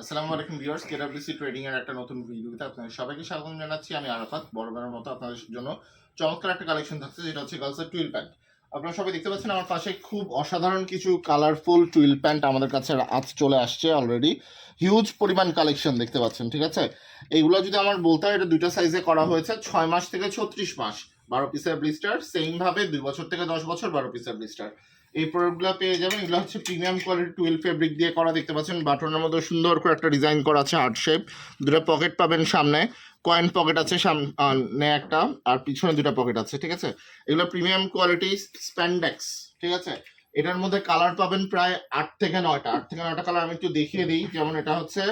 আসসালামু আলাইকুম viewers, কেডব্লিউসি trading এর একটা নতুন ভিডিওতে আপনাদের সবাইকে স্বাগত জানাচ্ছি। আমি আরাফাত, বড় মতো আপনাদের জন্য চমৎকার একটা কালেকশন থাকছে, যেটা হচ্ছে গার্লসের টুইল প্যান্ট আপনারা সবাই দেখতে পাচ্ছেন, আমার পাশে খুব অসাধারণ কিছু কালারফুল টুইল প্যান্ট আমাদের কাছে আজ চলে আসছে অলরেডি হিউজ পরিমাণ কালেকশন দেখতে পাচ্ছেন, ঠিক আছে? এইগুলো যদি আমার বলতে হয়, এটা দুইটা সাইজে করা হয়েছে, ছয় মাস থেকে ছত্রিশ মাস। বারো পিসের ব্লিস্টার সেম ভাবে দুই বছর থেকে দশ বছর বারো পিসের ব্লিস্টার এই প্রোডাক্টগুলো পেয়ে যাবেন, এগুলো হচ্ছে প্রিমিয়াম কোয়ালিটি টুয়েলভ ফেব্রিক দিয়ে করা, দেখতে পাচ্ছেন। বাটনের মধ্যে সুন্দর করে একটা ডিজাইন করা আছে আর্ট শেপ দুটো পকেট পাবেন সামনে। কয়েন পকেট আছে সামনে একটা, আর পিছনে দুটো পকেট আছে, ঠিক আছে? এগুলো প্রিমিয়াম কোয়ালিটি স্প্যান্ডেক্স ঠিক আছে? এটার মধ্যে কালার পাবেন প্রায় আট থেকে নয়টা। আট থেকে নয়টা কালার আমি একটু দেখিয়ে দিই। যেমন এটা হচ্ছে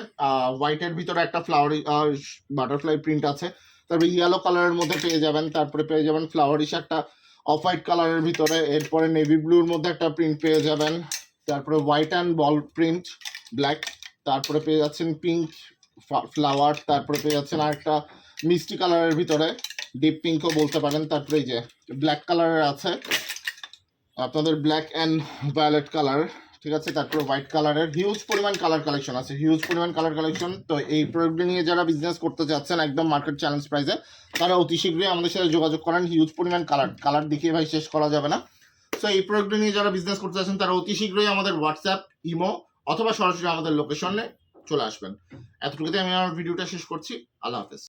হোয়াইটের ভিতরে একটা ফ্লাওয়ারি বাটারফ্লাই প্রিন্ট আছে। তারপরে ইয়েলো কালারের মধ্যে পেয়ে যাবেন। তারপরে পেয়ে যাবেন ফ্লাওয়ারিশ একটা অফ হোয়াইট কালারের ভিতরে। এরপরে নেভি ব্লুর মধ্যে একটা প্রিন্ট পেয়ে যাবেন। তারপরে white and ball print black তারপরে পেয়ে যাচ্ছেন পিঙ্ক ফ্লাওয়ার তারপরে পেয়ে যাচ্ছেন আরেকটা মিষ্টি কালারের ভিতরে। ডিপ পিঙ্কও বলতে পারেন। তারপরে এই যে ব্ল্যাক কালারের আছে। আপনাদের ব্ল্যাক অ্যান্ড ভায়োলেট কালার ঠিক আছে? তারপরে হোয়াইট কালারের হিউজ পরিমাণ কালার কালেকশন আছে। হিউজ পরিমাণ কালার কালেকশন তো এই প্রোডাক্ট নিয়ে যারা বিজনেস করতে চাচ্ছেন একদম মার্কেট চ্যালেঞ্জ প্রাইসে তারা অতি শীঘ্রই আমাদের সাথে যোগাযোগ করেন। হিউজ পরিমাণ কালার কালার দেখিয়ে ভাই শেষ করা যাবে না। সো এই প্রোডাক্ট নিয়ে যারা বিজনেস করতে চাচ্ছেন তারা অতি শীঘ্রই আমাদের হোয়াটসঅ্যাপ ইমো অথবা সরাসরি আমাদের লোকেশনে চলে আসবেন। এতটুকুতে আমি আমার ভিডিওটা শেষ করছি। আল্লাহ হাফেজ।